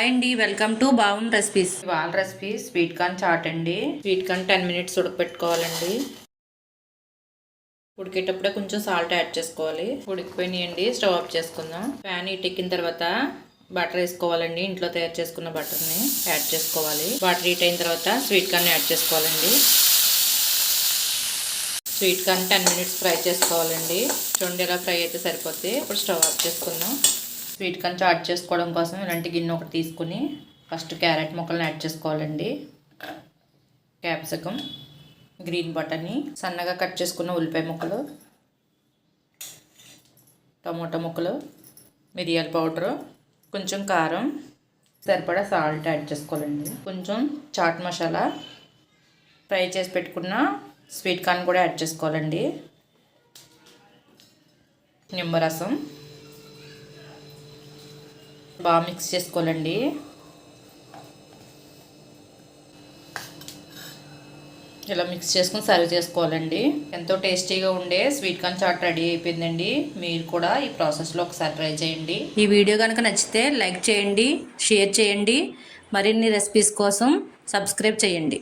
Hi అండి welcome to బావున్ recipes. వాళ్ళ రెసిపీ స్వీట్ కార్న్ చాట్ అండి. స్వీట్ కార్న్ టెన్ మినిట్స్ ఉడకపెట్టుకోవాలండి. ఉడికేటప్పుడే కొంచెం సాల్ట్ యాడ్ చేసుకోవాలి. ఉడికిపోయినాయండి స్టవ్ ఆఫ్ చేసుకుందాం. ప్యాన్ ఇటెక్కిన తర్వాత బటర్ వేసుకోవాలండి ఇంట్లో తయారు చేసుకున్న బటర్ని యాడ్ చేసుకోవాలి. బటర్ హీట్ అయిన తర్వాత స్వీట్ కార్న్ యాడ్ చేసుకోవాలండి. Sweet corn ten minutes fry చేసుకోవాలండి. చూడండి ఎలా ఫ్రై అయితే సరిపోద్ది. ఇప్పుడు స్టవ్ ఆఫ్ చేసుకుందాం. స్వీట్ కార్న్ చాట్ చేసుకోవడం కోసం ఇలాంటి గిన్నె ఒకటి తీసుకుని ఫస్ట్ క్యారెట్ ముక్కలను యాడ్ చేసుకోవాలండి. క్యాప్సికమ్ గ్రీన్ బటనీ సన్నగా కట్ చేసుకున్న ఉల్లిపాయ ముక్కలు టమోటా ముక్కలు మిరియాల పౌడరు కొంచెం కారం సరిపడా సాల్ట్ యాడ్ చేసుకోవాలండి. కొంచెం చాట్ మసాలా ఫ్రై చేసి పెట్టుకున్న స్వీట్ కార్న్ కూడా యాడ్ చేసుకోవాలండి. నిమ్మరసం బాగా మిక్స్ చేసుకోవాలండి. ఇలా మిక్స్ చేసుకుని సర్వ్ చేసుకోవాలండి. ఎంతో టేస్టీగా ఉండే స్వీట్ కార్న్ చాట్ రెడీ అయిపోయిందండి. మీరు కూడా ఈ ప్రాసెస్లో ఒకసారి ట్రై చేయండి. ఈ వీడియో కనుక నచ్చితే లైక్ చేయండి షేర్ చేయండి. మరిన్ని రెసిపీస్ కోసం సబ్స్క్రైబ్ చేయండి.